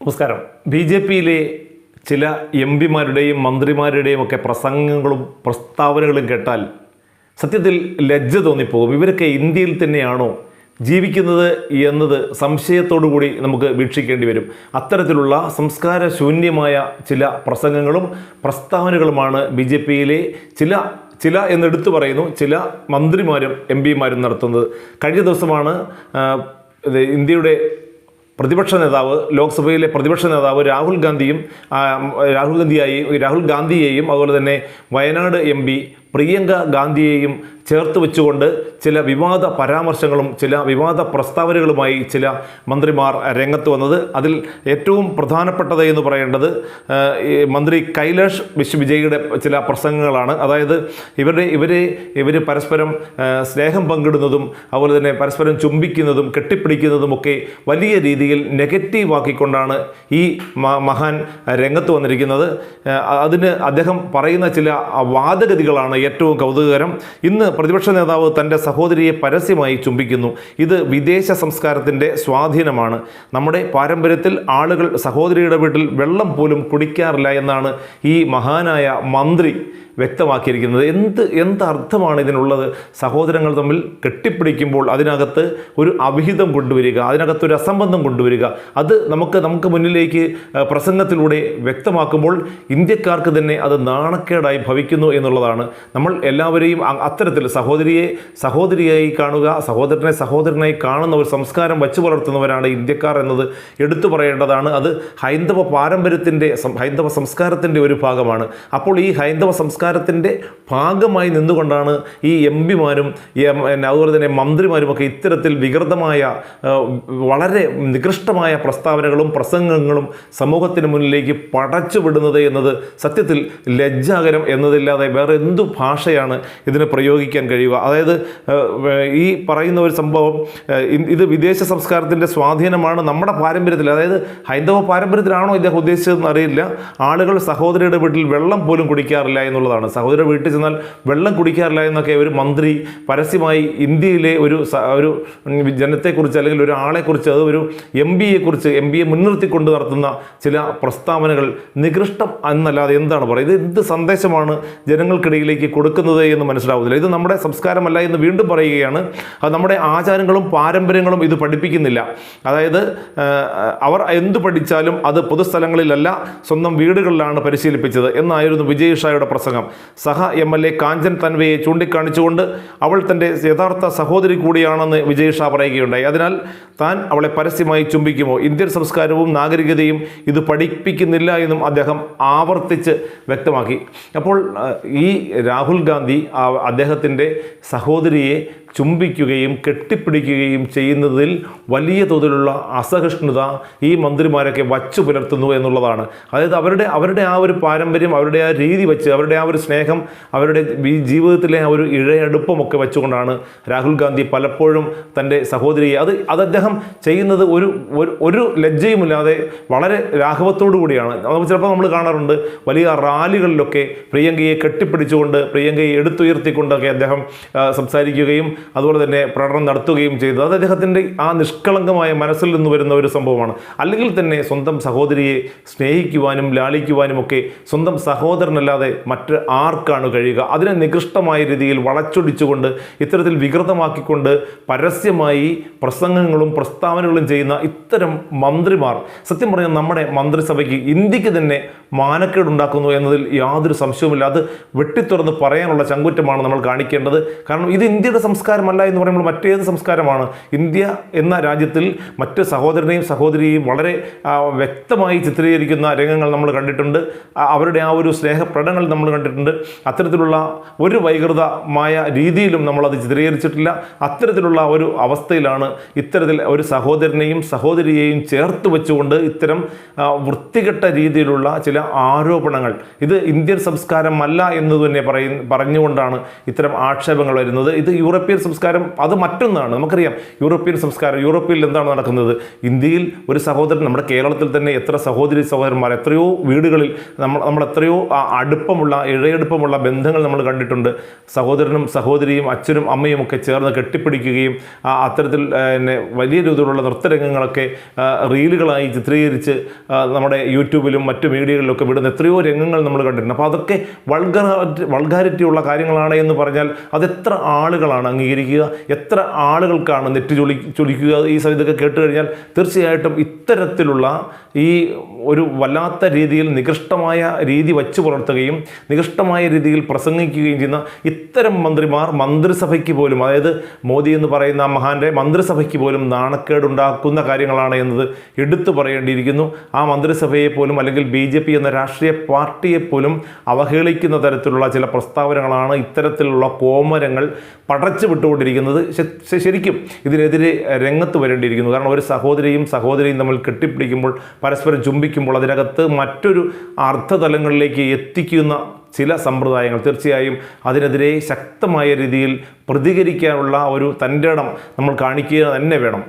നമസ്കാരം. B J പിയിലെ ചില എം പിമാരുടെയും മന്ത്രിമാരുടെയും ഒക്കെ പ്രസംഗങ്ങളും പ്രസ്താവനകളും കേട്ടാൽ സത്യത്തിൽ ലജ്ജ തോന്നിപ്പോകും. ഇവരൊക്കെ ഇന്ത്യയിൽ തന്നെയാണോ ജീവിക്കുന്നത് എന്നത് സംശയത്തോടു കൂടി നമുക്ക് വീക്ഷിക്കേണ്ടി വരും. അത്തരത്തിലുള്ള സംസ്കാര ശൂന്യമായ ചില പ്രസംഗങ്ങളും പ്രസ്താവനകളുമാണ് ബി ജെ പിയിലെ ചില ചില എന്നെടുത്തു പറയുന്നു ചില മന്ത്രിമാരും എം പിമാരും നടത്തുന്നത്. കഴിഞ്ഞ ദിവസമാണ് ഇന്ത്യയുടെ പ്രതിപക്ഷ നേതാവ് ലോക്സഭയിലെ പ്രതിപക്ഷ നേതാവ് രാഹുൽ ഗാന്ധിയും രാഹുൽ ഗാന്ധിയായി രാഹുൽ ഗാന്ധിയെയും അതുപോലെ തന്നെ വയനാട് എം പി പ്രിയങ്ക ഗാന്ധിയെയും ചേർത്ത് വെച്ചുകൊണ്ട് ചില വിവാദ പരാമർശങ്ങളും ചില വിവാദ പ്രസ്താവനകളുമായി ചില മന്ത്രിമാർ രംഗത്ത് വന്നത്. അതിൽ ഏറ്റവും പ്രധാനപ്പെട്ടത് എന്ന് പറയേണ്ടത് മന്ത്രി കൈലാഷ് വിശ്വവിജയുടെ ചില പ്രസംഗങ്ങളാണ്. അതായത് ഇവരുടെ ഇവരെ ഇവർ പരസ്പരം സ്നേഹം പങ്കിടുന്നതും അതുപോലെ തന്നെ പരസ്പരം ചുംബിക്കുന്നതും കെട്ടിപ്പിടിക്കുന്നതും ഒക്കെ വലിയ രീതിയിൽ നെഗറ്റീവ് ആക്കിക്കൊണ്ടാണ് ഈ മഹാൻ രംഗത്ത് വന്നിരിക്കുന്നത്. അതിന് അദ്ദേഹം പറയുന്ന ചില വാദഗതികളാണ് ഏറ്റവും കൗതുകകരം. ഇന്ന് പ്രതിപക്ഷ നേതാവ് തന്റെ സഹോദരിയെ പരസ്യമായി ചുംബിക്കുന്നു. ഇത് വിദേശ സംസ്കാരത്തിന്റെ സ്വാധീനമാണ്. നമ്മുടെ പാരമ്പര്യത്തിൽ ആളുകൾ സഹോദരിയുടെ വീട്ടിൽ വെള്ളം പോലും കുടിക്കാറില്ല എന്നാണ് ഈ മഹാനായ മന്ത്രി വ്യക്തമാക്കിയിരിക്കുന്നത്. എന്ത് എന്ത് അർത്ഥമാണ് ഇതിനുള്ളത്? സഹോദരങ്ങൾ തമ്മിൽ കെട്ടിപ്പിടിക്കുമ്പോൾ അതിനകത്ത് ഒരു അവിഹിതം കൊണ്ടുവരിക അതിനകത്ത് ഒരു അസംബന്ധം കൊണ്ടുവരിക. അത് നമുക്ക് നമുക്ക് മുന്നിലേക്ക് പ്രസംഗത്തിലൂടെ വ്യക്തമാക്കുമ്പോൾ ഇന്ത്യക്കാർക്ക് തന്നെ അത് നാണക്കേടായി ഭവിക്കുന്നു എന്നുള്ളതാണ്. നമ്മൾ എല്ലാവരെയും അത്തരത്തിൽ സഹോദരിയെ സഹോദരിയായി കാണുക സഹോദരനെ സഹോദരനായി കാണുന്ന ഒരു സംസ്കാരം വച്ചു പുലർത്തുന്നവരാണ് ഇന്ത്യക്കാർ എന്നത് എടുത്തു പറയേണ്ടതാണ്. അത് ഹൈന്ദവ പാരമ്പര്യത്തിന്റെ ഹൈന്ദവ സംസ്കാരത്തിന്റെ ഒരു ഭാഗമാണ്. അപ്പോൾ ഈ ഹൈന്ദവ സംസ്കാരത്തിന്റെ ഭാഗമായി നിന്നുകൊണ്ടാണ് ഈ എം പിമാരും അതുപോലെ തന്നെ മന്ത്രിമാരും ഒക്കെ ഇത്തരത്തിൽ വികൃതമായ വളരെ നികൃഷ്ടമായ പ്രസ്താവനകളും പ്രസംഗങ്ങളും സമൂഹത്തിന് മുന്നിലേക്ക് പടച്ചു വിടുന്നത് എന്നത് സത്യത്തിൽ ലജ്ജാകരം എന്നതില്ലാതെ വേറെ എന്തു ഭാഷയാണ് ഇതിന് പ്രയോഗിക്കാൻ കഴിയുക? അതായത് ഈ പറയുന്ന ഒരു സംഭവം ഇത് വിദേശ സംസ്കാരത്തിന്റെ സ്വാധീനമാണ് നമ്മുടെ പാരമ്പര്യത്തിൽ. അതായത് ഹൈന്ദവ പാരമ്പര്യത്തിലാണോ ഇദ്ദേഹം ഉദ്ദേശിച്ചതെന്ന് അറിയില്ല. ആളുകൾ സഹോദരിയുടെ വീട്ടിൽ വെള്ളം പോലും കുടിക്കാറില്ല എന്നുള്ളതാണ്. സഹോദരിയുടെ വീട്ടിൽ ചെന്നാൽ വെള്ളം കുടിക്കാറില്ല എന്നൊക്കെ ഒരു മന്ത്രി പരസ്യമായി ഇന്ത്യയിലെ ഒരു ഒരു ജനത്തെക്കുറിച്ച് അല്ലെങ്കിൽ ഒരാളെക്കുറിച്ച് അത് ഒരു എം ബി കുറിച്ച് എം ബിയെ മുൻനിർത്തിക്കൊണ്ട് നടത്തുന്ന ചില പ്രസ്താവനകൾ നികൃഷ്ടം എന്നല്ലാതെ എന്താണ് പറയുക? ഇത് എന്ത് സന്ദേശമാണ് ജനങ്ങൾക്കിടയിലേക്ക് കൊടുക്കുന്നത് എന്ന് മനസ്സിലാവുന്നില്ല. ഇത് നമ്മുടെ സംസ്കാരമല്ല എന്ന് വീണ്ടും പറയുകയാണ്. അത് നമ്മുടെ ആചാരങ്ങളും പാരമ്പര്യങ്ങളും ഇത് പഠിപ്പിക്കുന്നില്ല. അതായത് അവർ എന്തു പഠിച്ചാലും അത് പൊതുസ്ഥലങ്ങളിലല്ല സ്വന്തം വീടുകളിലാണ് പരിശീലിപ്പിച്ചത് എന്നായിരുന്നു വിജയ് ഷായുടെ പ്രസംഗം. സഹ എം എൽ എ കാഞ്ചൻ തൻവയെ ചൂണ്ടിക്കാണിച്ചുകൊണ്ട് അവൾ തന്റെ യഥാർത്ഥ സഹോദരി കൂടിയാണെന്ന് വിജയ് ഷാ പറയുകയുണ്ടായി. അതിനാൽ താൻ അവളെ പരസ്യമായി ചുംബിക്കുമോ? ഇന്ത്യൻ സംസ്കാരവും നാഗരികതയും ഇത് പഠിപ്പിക്കുന്നില്ല എന്നും അദ്ദേഹം ആവർത്തിച്ച് വ്യക്തമാക്കി. അപ്പോൾ ഈ രാഹുൽ ഗാന്ധി അദ്ദേഹത്തിന്റെ സഹോദരിയെ ചുംബിക്കുകയും കെട്ടിപ്പിടിക്കുകയും ചെയ്യുന്നതിൽ വലിയ തോതിലുള്ള അസഹിഷ്ണുത ഈ മന്ത്രിമാരൊക്കെ വച്ചു പുലർത്തുന്നു എന്നുള്ളതാണ്. അതായത് അവരുടെ അവരുടെ ആ ഒരു പാരമ്പര്യം അവരുടെ ആ രീതി വെച്ച് അവരുടെ ആ ഒരു സ്നേഹം അവരുടെ ജീവിതത്തിലെ ആ ഒരു ഇഴയടുപ്പമൊക്കെ വെച്ചുകൊണ്ടാണ് രാഹുൽ ഗാന്ധി പലപ്പോഴും തന്റെ സഹോദരിയെ അത് അത് അദ്ദേഹം ചെയ്യുന്നത് ഒരു ഒരു- ലജ്ജയുമില്ലാതെ വളരെ രാഘവത്തോടു കൂടിയാണ്. ചിലപ്പോൾ നമ്മൾ കാണാറുണ്ട് വലിയ റാലികളിലൊക്കെ പ്രിയങ്കയെ കെട്ടിപ്പിടിച്ചുകൊണ്ട് പ്രിയങ്കയെ എടുത്തുയർത്തിക്കൊണ്ടൊക്കെ അദ്ദേഹം സംസാരിക്കുകയും അതുപോലെ തന്നെ പ്രകടനം നടത്തുകയും ചെയ്തു. അത് അദ്ദേഹത്തിന്റെ ആ നിഷ്കളങ്കമായ മനസ്സിൽ നിന്ന് വരുന്ന ഒരു സംഭവമാണ്. അല്ലെങ്കിൽ തന്നെ സ്വന്തം സഹോദരിയെ സ്നേഹിക്കുവാനും ലാളിക്കുവാനും ഒക്കെ സ്വന്തം സഹോദരനല്ലാതെ മറ്റ് ആർക്കാണ് കഴിയുക? അതിനെ നികൃഷ്ടമായ രീതിയിൽ വളച്ചൊടിച്ചുകൊണ്ട് ഇത്തരത്തിൽ വികൃതമാക്കിക്കൊണ്ട് പരസ്യമായി പ്രസംഗങ്ങളും പ്രസ്താവനകളും ചെയ്യുന്ന ഇത്തരം മന്ത്രിമാർ. സത്യം പറഞ്ഞാൽ നമ്മുടെ മന്ത്രിസഭയ്ക്ക് ഇന്ത്യയ്ക്ക് തന്നെ മാനക്കേടുണ്ടാക്കുന്നു എന്നതിൽ യാതൊരു സംശയവുമില്ല. അത് വെട്ടിത്തുറന്ന് പറയാനുള്ള ചങ്കുറ്റമാണ് നമ്മൾ കാണിക്കേണ്ടത്. കാരണം ഇത് ഇന്ത്യയുടെ സംസ്കാരമല്ല എന്ന് പറയുമ്പോൾ മറ്റേത് സംസ്കാരമാണ്. ഇന്ത്യ എന്ന രാജ്യത്തിൽ മറ്റ് സഹോദരനെയും സഹോദരിയെയും വളരെ വ്യക്തമായി ചിത്രീകരിക്കുന്ന രംഗങ്ങൾ നമ്മൾ കണ്ടിട്ടുണ്ട്. അവരുടെ ആ ഒരു സ്നേഹപ്രടങ്ങൾ നമ്മൾ കണ്ടിട്ടുണ്ട്. അത്തരത്തിലുള്ള ഒരു വൈകൃതമായ രീതിയിലും നമ്മളത് ചിത്രീകരിച്ചിട്ടില്ല. അത്തരത്തിലുള്ള ഒരു അവസ്ഥയിലാണ് ഇത്തരത്തിൽ ഒരു സഹോദരനെയും സഹോദരിയെയും ചേർത്ത് വെച്ചുകൊണ്ട് ഇത്തരം വൃത്തികെട്ട രീതിയിലുള്ള ചില ആരോപണങ്ങൾ. ഇത് ഇന്ത്യൻ സംസ്കാരമല്ല എന്ന് തന്നെ പറയ പറഞ്ഞുകൊണ്ടാണ് ഇത്തരം ആക്ഷേപങ്ങൾ വരുന്നത്. ഇത് യൂറോപ്യൻ സംസ്കാരം അത് മറ്റൊന്നാണ്. നമുക്കറിയാം യൂറോപ്യൻ സംസ്കാരം യൂറോപ്പിൽ എന്താണ് നടക്കുന്നത്? ഇന്ത്യയിൽ ഒരു സഹോദരൻ നമ്മുടെ കേരളത്തിൽ തന്നെ എത്ര സഹോദരി സഹോദരന്മാർ എത്രയോ വീടുകളിൽ നമ്മൾ നമ്മൾ എത്രയോ അടുപ്പമുള്ള ഇഴയടുപ്പമുള്ള ബന്ധങ്ങൾ നമ്മൾ കണ്ടിട്ടുണ്ട്. സഹോദരനും സഹോദരിയും അച്ഛനും അമ്മയും ഒക്കെ ചേർന്ന് കെട്ടിപ്പിടിക്കുകയും അത്തരത്തിൽ പിന്നെ വലിയ രീതിയിലുള്ള നൃത്തരംഗങ്ങളൊക്കെ റീലുകളായി ചിത്രീകരിച്ച് നമ്മുടെ യൂട്യൂബിലും മറ്റു മീഡിയകളിലൊക്കെ വിടുന്ന എത്രയോ രംഗങ്ങൾ നമ്മൾ കണ്ടിട്ടുണ്ട്. അപ്പോൾ അതൊക്കെ വൾഗർ വൾഗാരിറ്റി ഉള്ള കാര്യങ്ങളാണ് എന്ന് പറഞ്ഞാൽ അതെത്ര ആളുകളാണ് ആളുകളാണ് അംഗീകരിക്കുക എത്ര ആളുകൾക്കാണ് നെറ്റ് ചൊലി ചൊലിക്കുക ഈ ഇതൊക്കെ കേട്ട് കഴിഞ്ഞാൽ തീർച്ചയായിട്ടും ഇത്തരത്തിലുള്ള ഈ ഒരു വല്ലാത്ത രീതിയിൽ നികൃഷ്ടമായ രീതി വച്ചു പുലർത്തുകയും നികൃഷ്ടമായ രീതിയിൽ പ്രസംഗിക്കുകയും ചെയ്യുന്ന ഇത്തരം മന്ത്രിമാർ മന്ത്രിസഭയ്ക്ക് പോലും അതായത് മോദി എന്ന് പറയുന്ന മഹാന്റെ മന്ത്രിസഭയ്ക്ക് പോലും നാണക്കേടുണ്ടാക്കുന്ന കാര്യങ്ങളാണ് എന്നത് എടുത്തു പറയേണ്ടിയിരിക്കുന്നു. ആ മന്ത്രിസഭയെ പോലും അല്ലെങ്കിൽ ബി ജെ പി എന്ന രാഷ്ട്രീയ പാർട്ടിയെ പോലും അവഹേളിക്കുന്ന തരത്തിലുള്ള ചില പ്രസ്താവനകളാണ് ഇത്തരത്തിലുള്ള കോമരങ്ങൾ പടച്ചു വിട്ടുകൊണ്ടിരിക്കുന്നത് ശരിക്കും ഇതിനെതിരെ രംഗത്ത് വരേണ്ടിയിരിക്കുന്നു. കാരണം ഒരു സഹോദരിയും സഹോദരിയും തമ്മിൽ കെട്ടിപ്പിടിക്കുമ്പോൾ പരസ്പരം ചുംബിക്കുമ്പോൾ അതിനകത്ത് മറ്റൊരു അർത്ഥതലങ്ങളിലേക്ക് എത്തിക്കുന്ന ചില സമ്പ്രദായങ്ങൾ തീർച്ചയായും അതിനെതിരെ ശക്തമായ രീതിയിൽ പ്രതികരിക്കാനുള്ള ഒരു തന്റെ നമ്മൾ കാണിക്കുക തന്നെ വേണം.